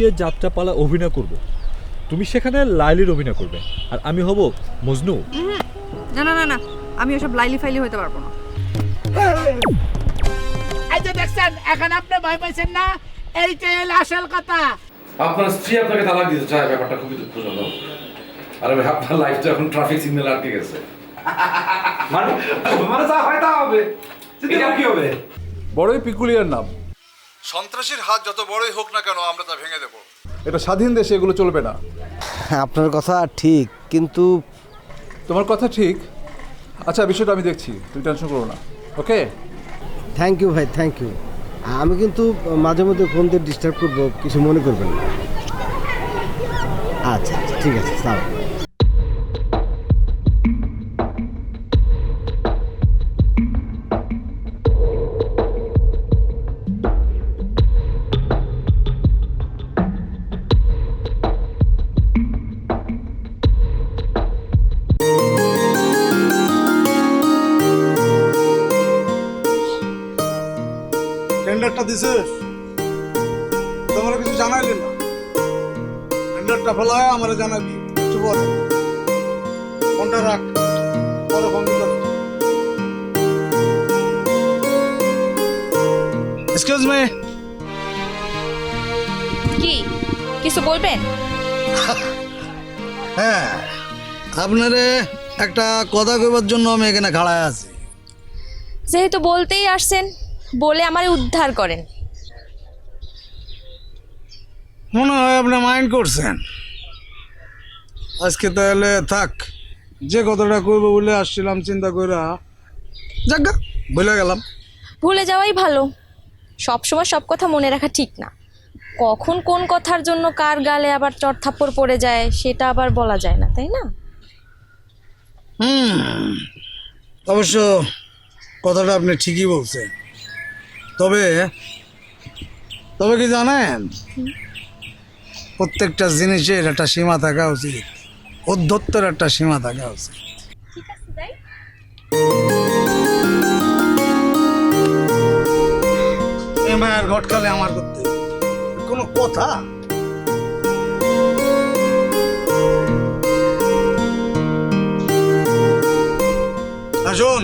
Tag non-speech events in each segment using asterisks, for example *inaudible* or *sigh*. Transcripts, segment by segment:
যে যাত্রাপালা অভিনয় করব তুমি সেখানে লাইলির অভিনয় করবে আর আমি হব মজনু। না না না না আমি ওসব লাইলি ফাইলি হইতে পারব না। যে দেখছেন এখন আপনি ভয় পাইছেন না এইটাই হলো আসল কথা। আপনার স্ত্রী আপনাকে তালাক দিতে চায় ব্যাপারটা খুবই দুঃখজনক। আর ভাই আপনার লাইফটা এখন ট্রাফিক সিগন্যাল আটকে গেছে। মানে মানে যা হয় তা হবে। কি হবে? বড়ই পিকুলিয়ার নাম। সন্ত্রাসীর হাত যত বড়ই হোক না কেন আমরা তা ভেঙে দেব। এটা স্বাধীন দেশে এগুলো চলবে না। হ্যাঁ আপনার কথা ঠিক কিন্তু তোমার কথা ঠিক। আচ্ছা বিষয়টা আমি দেখছি তুমি টেনশন করো না। ওকে? থ্যাংক ইউ ভাই থ্যাংক ইউ আমি কিন্তু মাঝে মধ্যে ফোন দিয়ে ডিস্টার্ব করব কিছু মনে করবেন না। আচ্ছা আচ্ছা ঠিক আছে স্যার দিছিস তোমরা কিছু জানাইলি না। টেন্ডারটা ফেলায় আমার জানাবি কিছু বলে। ফোনটা রাখ পরে ফোন এক্সকিউজ মি কি? কিছু বলবেন? *laughs* হ্যাঁ আপনারে একটা কথা কইবার জন্য আমি এখানে খাড়ায় আছি। যেহেতু বলতেই আসছেন বলে আমার উদ্ধার করেন। মনে হয় আপনি মাইন্ড করছেন। আজকে তাহলে থাক যে কথাটা কইব বলে আসছিলাম চিন্তা কইরা। যাক ভুলে গেলাম। ভুলে যাওয়াই ভালো। সব সময় সব কথা মনে রাখা ঠিক না। কখন কোন কথার জন্য কার গালে আবার চড়থাপ্পড় পড়ে যায় সেটা আবার বলা যায় না তাই না? হুম অবশ্য কথাটা আপনি ঠিকই বলছেন। তবে তবে কি জানেন? প্রত্যেকটা জিনিসের একটা সীমা থাকা উচিত। অধ্যত্তের একটা সীমা থাকা উচিত। মায়ের ঘটকালে আমার করতে কোনো কথা? আসুন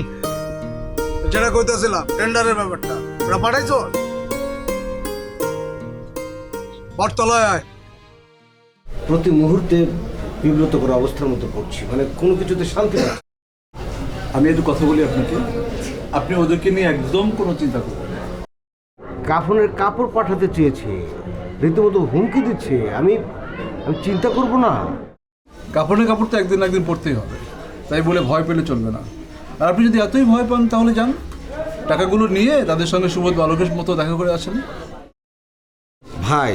যেটা কইতেছিলাম টেন্ডারের ব্যাপারটা। ওরা পাঠাইছো বটতলায় প্রতি মুহূর্তে বিব্রতকর অবস্থার মতো পড়ছি। মানে কোনো কিছুতে শান্তি পাচ্ছি না। আমি একটু কথা বলি আপনাকে। আপনি ওদেরকে নিয়ে একদম কোনো চিন্তা করবেন না। কাফনের কাপড় পাঠাতে চেয়েছে। রীতিমতো হুমকি দিচ্ছে। আমি আমি চিন্তা করব না। কাপড়ের কাপড় তো একদিন না একদিন পরতেই হবে। তাই বলে ভয় পেলে চলবে না। আর আপনি যদি এতই ভয় পান তাহলে যান। টাকাগুলো নিয়ে তাদের সঙ্গে সুবোধ বালকের মতো দেখা করে আসেন। ভাই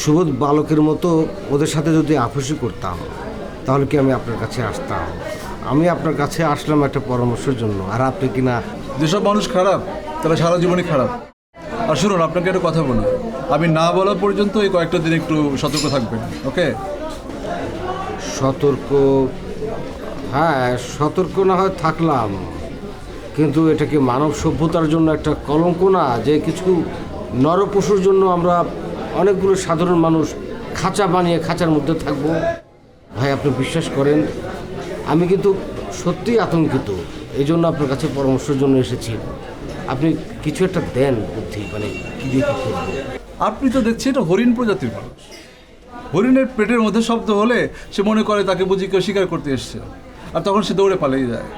সুবোধ বালকের মতো ওদের সাথে যদি আপসি করতাম তাহলে কি আমি আপনার কাছে আসতাম? আমি আপনার কাছে আসলাম একটা পরামর্শের জন্য আর আপনি কি না? যেসব মানুষ খারাপ তারা সারা জীবনই খারাপ। আর শুনুন আপনাকে একটা কথা বলি। আমি না বলা পর্যন্ত এই কয়েকটা দিন একটু সতর্ক থাকবেন ওকে? সতর্ক হ্যাঁ সতর্ক না হয় থাকলাম। কিন্তু এটা কি মানব সভ্যতার জন্য একটা কলঙ্ক না, যে কিছু নরপশুর জন্য আমরা অনেকগুলো সাধারণ মানুষ খাঁচা বানিয়ে খাঁচার মধ্যে থাকব। ভাই, আপনি বিশ্বাস করেন? আমি কিন্তু সত্যিই আতঙ্কিত। এই জন্য আপনার কাছে পরামর্শের জন্য এসেছি। আপনি কিছু একটা দেন বুদ্ধি মানে কী দিয়ে আপনি তো দেখছি এটা হরিণ প্রজাতির মানুষ। হরিণের পেটের মধ্যে শব্দ হলে সে মনে করে তাকে বুঝি কেউ স্বীকার করতে এসছে। আর তখন সে দৌড়ে পালিয়ে যায়।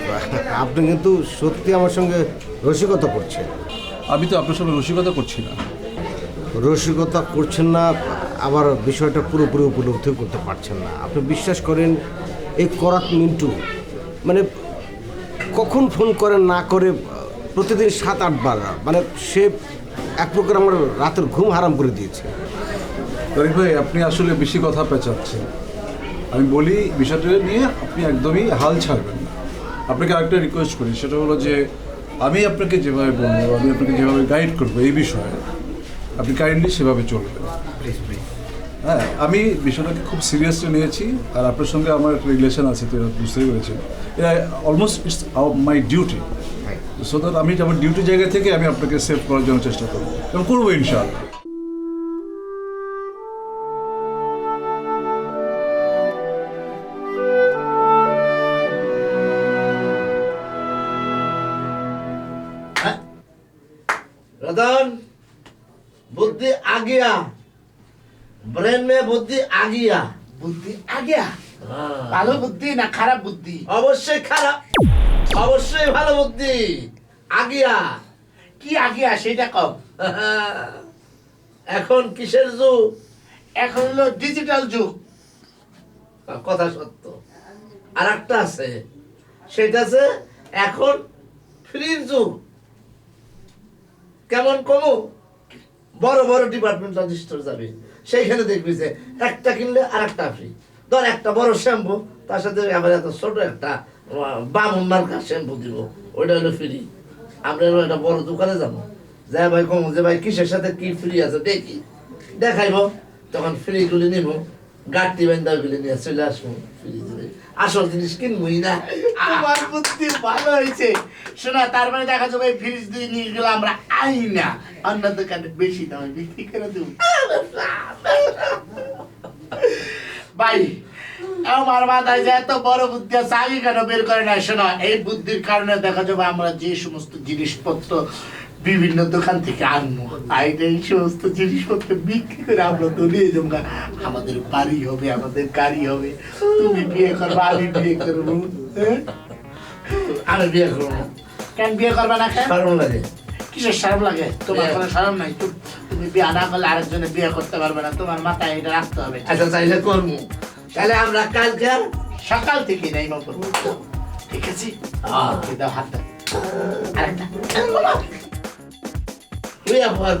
*laughs* আপনি কিন্তু সত্যি আমার সঙ্গে রসিকতা করছেন। আমি তো আপনার সঙ্গে রসিকতা করছি না। রসিকতা করছেন না আবার বিষয়টা পুরোপুরি উপলব্ধি করতে পারছেন না। আপনি বিশ্বাস করেন এই করাত মিন্টু মানে কখন ফোন করে না করে প্রতিদিন সাত আটবার মানে সে এক প্রকার আমার রাতের ঘুম হারাম করে দিয়েছে। তারিক ভাই আপনি আসলে বেশি কথা পেঁচাচ্ছেন। আমি বলি বিষয়টা নিয়ে আপনি একদমই হাল ছাড়বেন আপনাকে আরেকটা রিকোয়েস্ট করি সেটা হলো যে আমি আপনাকে যেভাবে বলব আমি আপনাকে যেভাবে গাইড করব এই বিষয়ে আপনি কাইন্ডলি সেভাবে চলবেন। হ্যাঁ আমি বিষয়টাকে খুব সিরিয়াসলি নিয়েছি আর আপনার সঙ্গে আমার একটা রিলেশন আছে তো বুঝতেই পেরেছেন। এটা almost it's my duty so that আমি আমার ডিউটি জায়গা থেকে আমি আপনাকে সেভ করার জন্য চেষ্টা করব। এবং করব ইনশাআল্লাহ। বুদ্ধি আগিয়া। বুদ্ধি আগিয়া? হ্যাঁ। ভালো বুদ্ধি না খারাপ বুদ্ধি? অবশ্যই খারাপ। অবশ্যই ভালো বুদ্ধি। আগিয়া। কি আগিয়া সেটা কম *laughs* এখন কিসের যুগ? এখন হলো ডিজিটাল যুগ। কথা সত্য। আর একটা আছে। সেটা আছে এখন ফ্রির যুগ। কেমন কমু? বড় বড় ডিপার্টমেন্ট রেজিস্টার যাবে। সেইখানে দেখবি যে একটা কিনলে আর একটা ফ্রি ধর একটা বড় শ্যাম্পু তার সাথে আবার এত ছোট একটা বাম বামুন মার্কা শ্যাম্পু দিব। ওইটা হলো ফ্রি আমরা একটা বড় দোকানে যাব। যা ভাই কম যে ভাই কিসের সাথে কি ফ্রি আছে দেখি। দেখাইব, তখন ফ্রি গুলি নিব গাড়ি বান্ধবগুলি গুলি নিয়ে চলে আসব ফ্রি দিবে আসল জিনিস কিনবই না। তোমার বুদ্ধি ভালো হয়েছে। শোনা তার মানে দেখা যাবে ফ্রিজ দিয়ে নিয়ে গেলে আমরা আই না। অন্য দোকানে বেশি দামে বিক্রি করে দেবো। ভাই আমার মাথায় যে এত বড় বুদ্ধি আছে আগে কেন বের করে না শোনা এই বুদ্ধির কারণে দেখা যাবে আমরা যে সমস্ত জিনিসপত্র বিভিন্ন দোকান থেকে আনব আইনে এই সমস্ত জিনিসপত্র বিক্রি করে আমরা তো নিয়ে যাব আমাদের বাড়ি হবে আমাদের গাড়ি হবে। তুমি বিয়ে করবে আমি বিয়ে করব। হ্যাঁ? আমি বিয়ে করব। না কেন বিয়ে করবে না কেন? কারণ লাগে। কিসের শরম লাগে? তোমার বিয়ে- কোনো শরম নাই। তুমি বিয়ে না করলে আরেকজনে বিয়ে করতে পারবে না। তোমার মাথায় এটা রাখতে হবে। আচ্ছা তাইলে করব তাহলে আমরা কালকে সকাল থেকে নাই মা করব ঠিক আছে? হাতটা। আরেকটা। হইয়া পর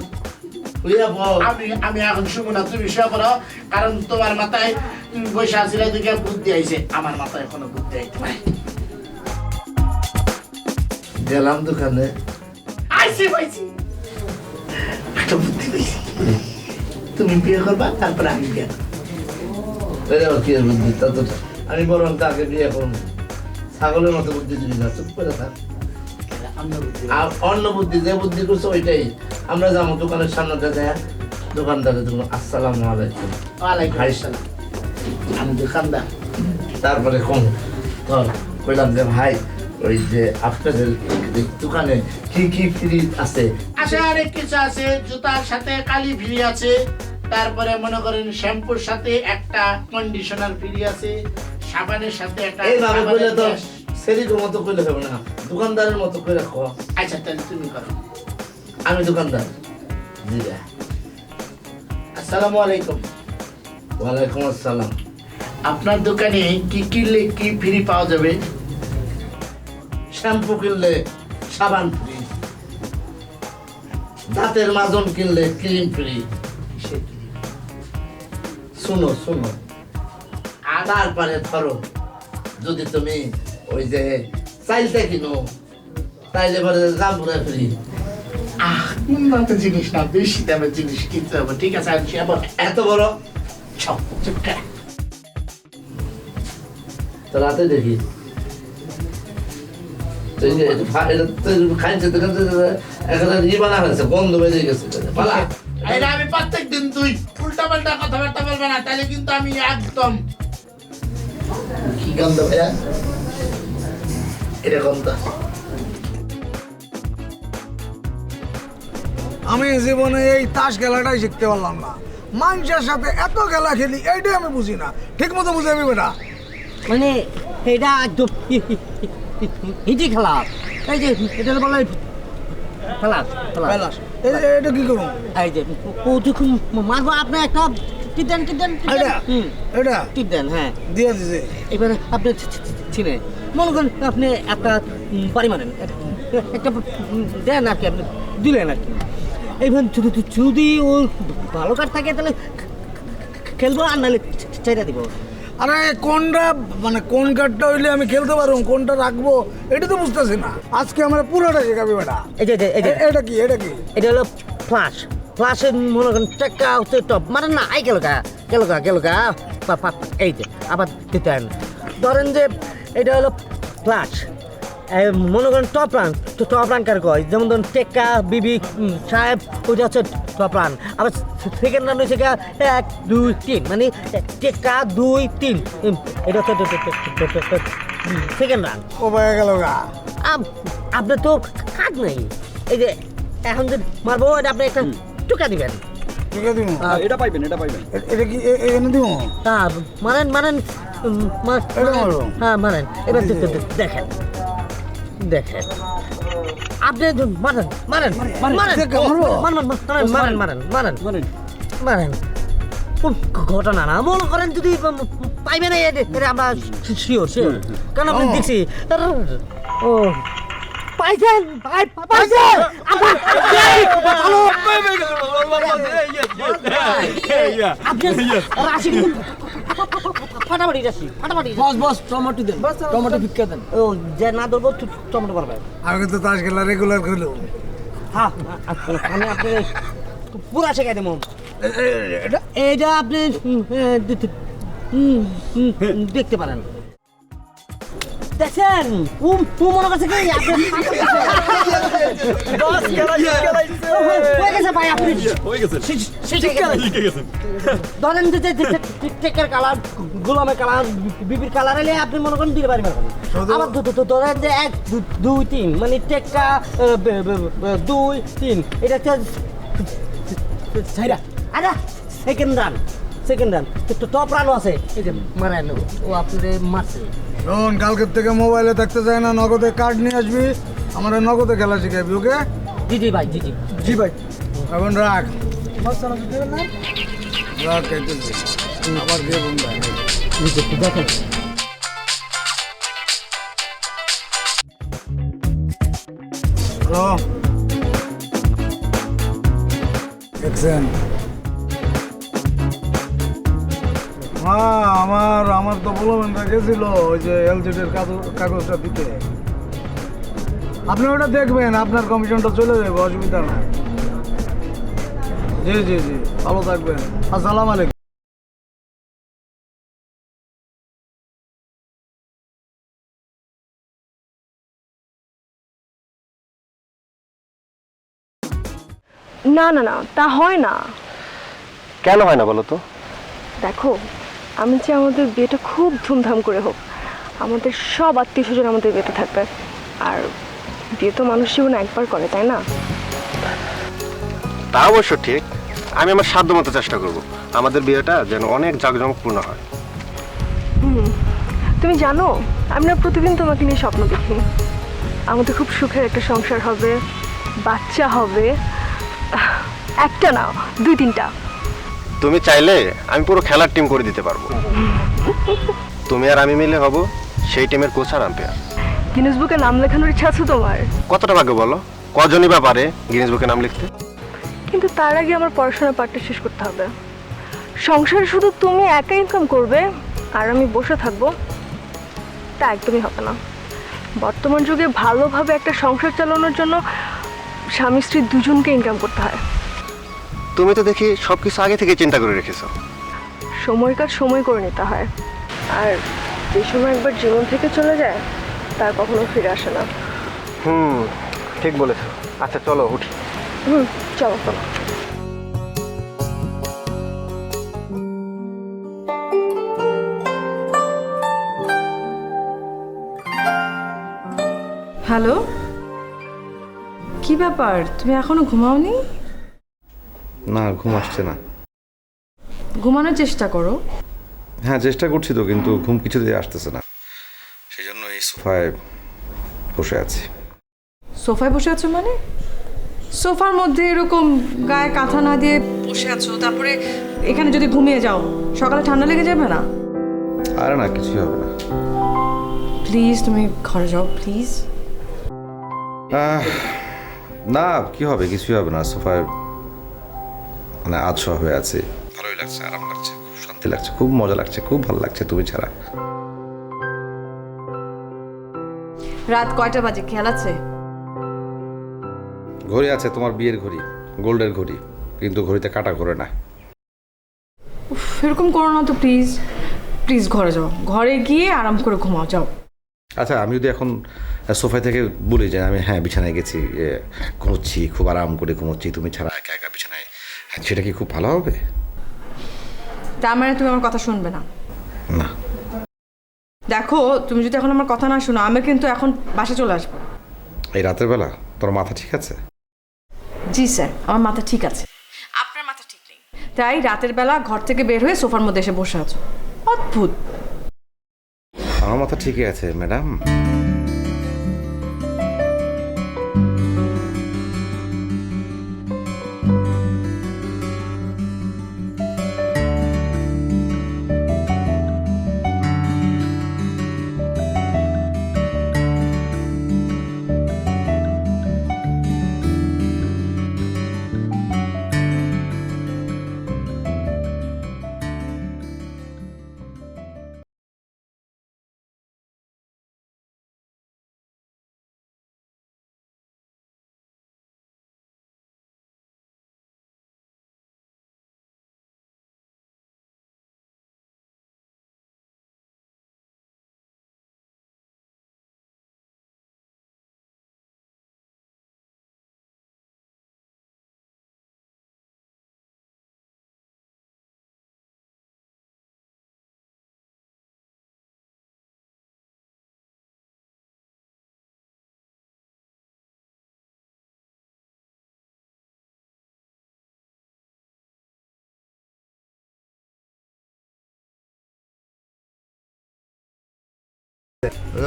হইয়া পর আমি আমি এখন না তুমি শুয়ে পড়ো কারণ তোমার মাথায় উম, বসে আসলে দিকে বুদ্ধি আইছে। আমার মাথায় কোনো বুদ্ধি আইতে পারে গেলাম দোকানে। আইছি পাইছি। একটা বুদ্ধি পাইছি তুমি বিয়ে করবা তারপরে আমি বিয়ে করব। কি বুদ্ধি তত আমি বরং তাকে বিয়ে করব? ছাগলের মতো বুদ্ধি দিবি না চুপ করে থাক। আর অন্য বুদ্ধি যে বুদ্ধি করছ ওইটাই। আমরা যাব দোকানের সামনে দেয় দোকানদারে দেখব আসসালামু আলাইকুম। ওয়ালাইকুম আসসালাম। আমি দোকানদার। তারপরে কম ধর কইলাম যে ভাই ওই যে আপনাদের দোকানে কি কি ফ্রি আছে? আছে অনেক কিছু আছে জুতার সাথে কালি ফ্রি আছে। তারপরে মনে করেন শ্যাম্পুর সাথে একটা কন্ডিশনার ফ্রি আছে সাবানের সাথে একটা সেরির মতো কইলে হবে না। দোকানদারের মতো কইলে রাখো আচ্ছা তাহলে তুমি করো আমি দোকানদার। জি আসসালামু আলাইকুম। ওয়ালাইকুম আসসালাম। আপনার দোকানে কি কিনলে কি ফ্রি পাওয়া যাবে? শ্যাম্পু কিনলে সাবান ফ্রি দাঁতের মাজন কিনলে ক্রিম ফ্রি শুনো শুনো। আর পারে ধরো যদি তুমি ওই যে চাইলটা কিনো তাইলে পরে আহ উন্নত জিনিস না বেশি দামের জিনিস কিনতে হবে ঠিক আছে আবার এত বড়? সব তো রাতে দেখি। আমি প্রত্যেক দিন তুই উল্টা পাল্টা কথাবার্তা বলবে না তাহলে কিন্তু আমি একদম কি গন্ধ ভাইয়া? আমি জীবনে এই তাস খেলাটাই শিখতে পারলাম না। মানুষের সাথে এত খেলা খেলি এইটাই আমি বুঝি না। ঠিক মতো বুঝাবি বেটা মানে এটা একদম হিটি খেলা। এই যে এটা বলে এটা কি করুন এই যে কৌতুক মারবো আপনি একটা টিপ দেন টিপ দেন এটা হুম। এটা হ্যাঁ। দিয়ে দিছে। এবারে আপনি ছিনে মনে করেন আপনি একটা বাড়ি মারেন একটা দেন আর কি আপনি দিলেন আর কি। এইবার যদি যদি ও ভালো কাঠ থাকে তাহলে খেলব আর নাহলে চাইটা দিব। আরে কোনটা মানে কোন কার্ডটা হইলে আমি খেলতে পারব কোনটা রাখব এটা তো বুঝতেছি না। আজকে আমরা পুরোটা শেখাবি বেটা এই যে এই যে এ- এটা কি এটা কি? এটা হলো ফ্লাশ ফ্লাশে মনে করেন টাকা হচ্ছে টপ মানে না আই গেল গা গেল গা গেল গা। পা- পা- পা- এই যে আবার দিতেন ধরেন যে এটা হলো ফ্লাশ মনে করেন টপ রান তো টপ রান কার কয়? যেমন ধরুন টেক্কা বিবি সাহেব ওইটা হচ্ছে টপ রান আবার সেকেন্ড রান হচ্ছে এক দুই তিন। মানে টেক্কা দুই তিন। এটা হচ্ছে সেকেন্ড রান ও গেল গা। আপনার তো কাজ নেই। এই যে এখন যে মারবো এটা আপনি একটা টুকা দিবেন। ঠিক আছে দিব এটা পাইবেন এটা পাইবেন। এটা কি এ- এখানে হ্যাঁ মারেন মারেন মারেন। মারো। হ্যাঁ মারেন। এবার দেখেন। দেখেন। আপনি মারেন মারেন মারেন মারেন। মারেন। মারেন মারেন মারেন মারেন। মারেন ঘটনা না। মনে করেন যদি পাইবে না আমরা শিওর শিওর কারণ আপনি দেখছি। ও। পাইছেন পাই পাইছেন আপনি ভালো ফাটাফাটি রাশি ফাটাফাটি বস বস টমেটো দেন টমেটো ভিক্ষা দেন ও যে না ধরবো টমেটো পারবে কিন্তু তাস খেলা রেগুলার খেলো হ্যাঁ আমি আপনি পুরা শেখাই দেবো এইটা আপনি দেখতে পারেন দেখছেন ও ও মনে করছে কি আপনি হয়ে গেছে ভাই আপনি হয়ে গেছে ধরেন যে টেকের কালার গোলামের কালার বিবির কালার এলে আপনি মনে করেন দিতে পারবেন আবার দু- দু- দু- ধরেন যে এক দু- দুই তিন মানে বে- দুই তিন এটা হচ্ছে ছাইরা আরে সেকেন্ড রান সেকেন্ড রান তো টপ রানও আছে। এই যে মারেন ও আপনাদের মারছে। শোন কালকের থেকে মোবাইলে থাকতে চায় না নগদে কার্ড নিয়ে আসবি আমরা নগদে খেলা শিখাবি ওকে জি জি ভাই জি জি। জি ভাই। এখন রাখ। রাখ আবার গিয়ে বন্ধু দেখেন। হ্যালো। দেখছেন? হ্যাঁ আমার আমার তো বলবেনটা গেছিল ওই যে এলজেডের কাগজটা দিতে। আপনি ওটা দেখবেন আপনার কমিশনটা চলে যাবে অসুবিধা নাই। জি জি জি ভালো থাকবেন। আসসালাম আলাইকুম। না না না তা হয় না। কেন হয় না বলো তো? দেখো আমি চাই আমাদের বিয়েটা খুব ধুমধাম করে হোক আমাদের সব আত্মীয় স্বজন আমাদের বিয়েতে থাকবে। আর বিয়ে তো মানুষ জীবনে একবার করে তাই না? তা অবশ্য ঠিক। আমি আমার সাধ্য মতো চেষ্টা করব। আমাদের বিয়েটা যেন অনেক জাঁকজমকপূর্ণ হয়। তুমি জানো আমি না প্রতিদিন তোমাকে নিয়ে স্বপ্ন দেখি। আমাদের খুব সুখের একটা সংসার হবে বাচ্চা হবে। একটা না দুই তিনটা। তুমি চাইলে আমি পুরো খেলার টিম করে দিতে পারব। তুমি আর আমি মিলে হব সেই টিমের কোচ আর আম্পায়ার গিনেস বুকে নাম লেখানোর ইচ্ছা আছে তোমার? কতটা ভাগ্য বলো? কজনই বা পারে গিনেস বুকে নাম লিখতে? কিন্তু তার আগে আমার পড়াশোনার পাঠটা শেষ করতে হবে। সংসারে শুধু তুমি একা ইনকাম করবে আর আমি বসে থাকব তা একদমই হবে না। বর্তমান যুগে ভালোভাবে একটা সংসার চালানোর জন্য স্বামী স্ত্রী দুজনকে ইনকাম করতে হয়। তুমি তো দেখি সব কিছু আগে থেকে চিন্তা করে রেখেছো। সময় কাজ সময় করে নিতে হয়। আর যে সময় একবার জীবন থেকে চলে যায় তার কখনো ফিরে আসে না। হুম ঠিক বলেছ। আচ্ছা চলো উঠি। হুম চলো চলো। হ্যালো? কি ব্যাপার? তুমি এখনও ঘুমাওনি? না ঘুম আসছে না। ঘুমানোর চেষ্টা করো। হ্যাঁ চেষ্টা করছি তো কিন্তু ঘুম কিছুতেই আসতেছে না। সেই জন্য এই সোফায় বসে আছি। সোফায় বসে আছো মানে? সোফার মধ্যে এরকম গায়ে কাঁথা না দিয়ে বসে আছো তারপরে এখানে যদি ঘুমিয়ে যাও সকালে ঠান্ডা লেগে যাবে না? আরে না কিছুই হবে না। প্লিজ তুমি ঘরে যাও প্লিজ। না কি হবে? কিছুই হবে না সোফায় মানে আচ্ছা হয়ে আছে। ভালোই লাগছে আরাম লাগছে খুব শান্তি লাগছে খুব মজা লাগছে খুব ভালো লাগছে তুমি ছাড়া। রাত কয়টা বাজে? খেয়াল আছে? ঘড়ি আছে তোমার বিয়ের ঘড়ি গোল্ডের ঘড়ি কিন্তু ঘড়িতে কাটা করে না। উফ, এরকম করো না তো প্লিজ প্লিজ ঘরে যাও। ঘরে গিয়ে আরাম করে ঘুমাও যাও। আচ্ছা আমি যদি এখন সোফায় থেকে বলি যে আমি হ্যাঁ বিছানায় গেছি এ, ঘুমোচ্ছি খুব আরাম করে ঘুমোচ্ছি তুমি ছাড়া। একা একা বিছানায় সেটা কি খুব ভালো হবে? তার মানে তুমি আমার কথা শুনবে না। না। দেখো তুমি যদি এখন আমার কথা না শোনো আমি কিন্তু এখন বাসা চলে আসব। এই রাতের বেলা তোর মাথা ঠিক আছে? জি স্যার আমার মাথা ঠিক আছে। আপনার মাথা ঠিক নেই। তাই রাতের বেলা ঘর থেকে বের হয়ে সোফার মধ্যে এসে বসে আছো। অদ্ভুত। আমার মাথা ঠিকই আছে ম্যাডাম।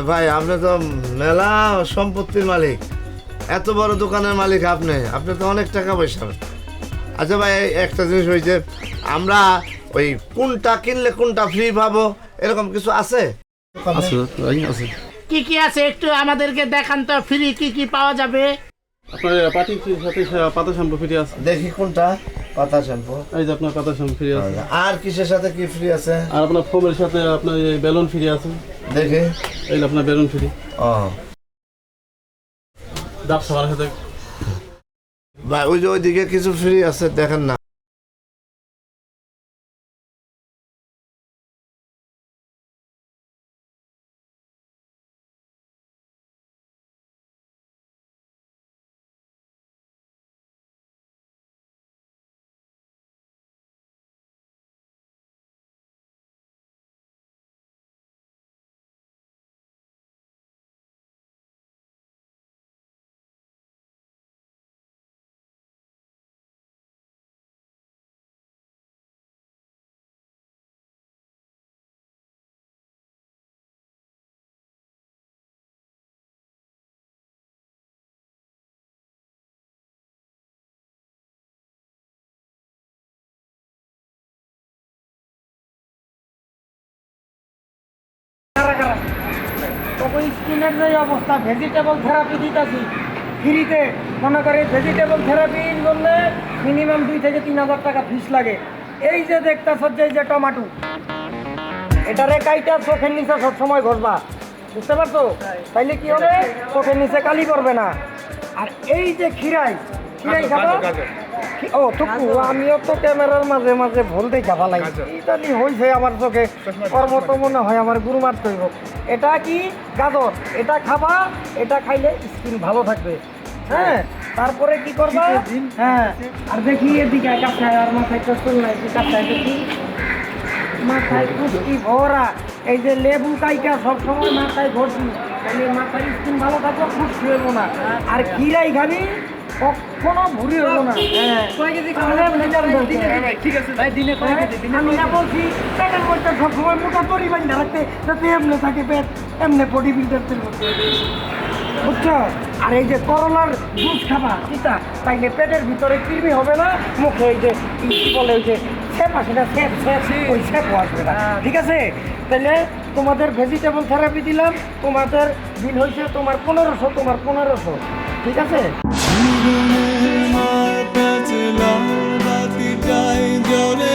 ভাই আপনি তো মেলা সম্পত্তির মালিক। এত বড় দোকানের মালিক আপনি আপনি তো অনেক টাকা পয়সা। আচ্ছা ভাই একটা জিনিস হয়েছে আমরা ওই কোনটা কিনলে কোনটা ফ্রি পাবো এরকম কিছু আছে? কি কি আছে একটু আমাদেরকে দেখান তো ফ্রি কি কি পাওয়া যাবে? আপনার পাটি সাথে পাতা শ্যাম্পু ফ্রি আছে। দেখি কোনটা। পাতা শ্যাম্পু। এই যে আপনার পাতা শ্যাম্পু ফ্রি আছে। আর কিসের সাথে কি ফ্রি আছে? আর আপনার ফোমের সাথে আপনার বেলুন ফ্রি আছে। দেখে। এই আপনার বেলুন ফ্রি। ও। দাপ সাথে। ভাই ওই যে ওইদিকে কিছু ফ্রি আছে দেখেন না। তখন স্কিনের যে অবস্থা ভেজিটেবল থেরাপি দিতেছি। ফ্রিতে মনে করে ভেজিটেবল থেরাপি জন্য মিনিমাম দুই থেকে তিন হাজার টাকা ফিস লাগে। এই যে দেখতেছ যে যে টমাটো এটারে কাইটা চোখের নিচে সবসময় ঘষবা। বুঝতে পারছ? তাইলে কি হবে? চোখের নিচে কালি করবে না। আর এই যে খিরাই খিরাই খাব? ও টুকু আমিও তো ক্যামেরার মাঝে মাঝে ভুল দেখা ভালাই ইতালি হয়েছে আমার চোখে। কর্ম তো মনে হয় আমার গুরু মারতে হইব। এটা কি? গাজর। এটা খাবা এটা খাইলে স্কিন ভালো থাকবে। হ্যাঁ তারপরে কি করবা? হ্যাঁ। আর দেখি এদিকে কাছায় আর মাথায় চল নাই কাছায় দেখি? মাথায় কুষ্টি ভরা। এই যে লেবু কাইটা সবসময় মাথায় ভর্তি। তাহলে মাথার স্কিন ভালো থাকবে কুষ্টি হইব না। আর খিরাই খাবি? কখনো ভুরি হইব না। হ্যাঁ। দিনে আমি না বলছি পেটের মধ্যে সবসময় মোটা বান্ধা রাখতে যাতে এমনি থাকে পেট এমনি বডি বিল্ডারদের মধ্যে বুঝছ? আর এই যে করলার জুস খাবা চিতা তাইলে পেটের ভিতরে কৃমি হবে না মুখে এই যে কি বলে ওই যে সেপা সেটা সেপ সেপ ওই সেপ আসবে না। ঠিক আছে? তাহলে তোমাদের ভেজিটেবল থেরাপি দিলাম তোমাদের বিল হয়েছে তোমার পনেরোশো তোমার পনেরোশো। ঠিক আছে? জীবনের প্যাচে লাল বাতিটাই জ্বলে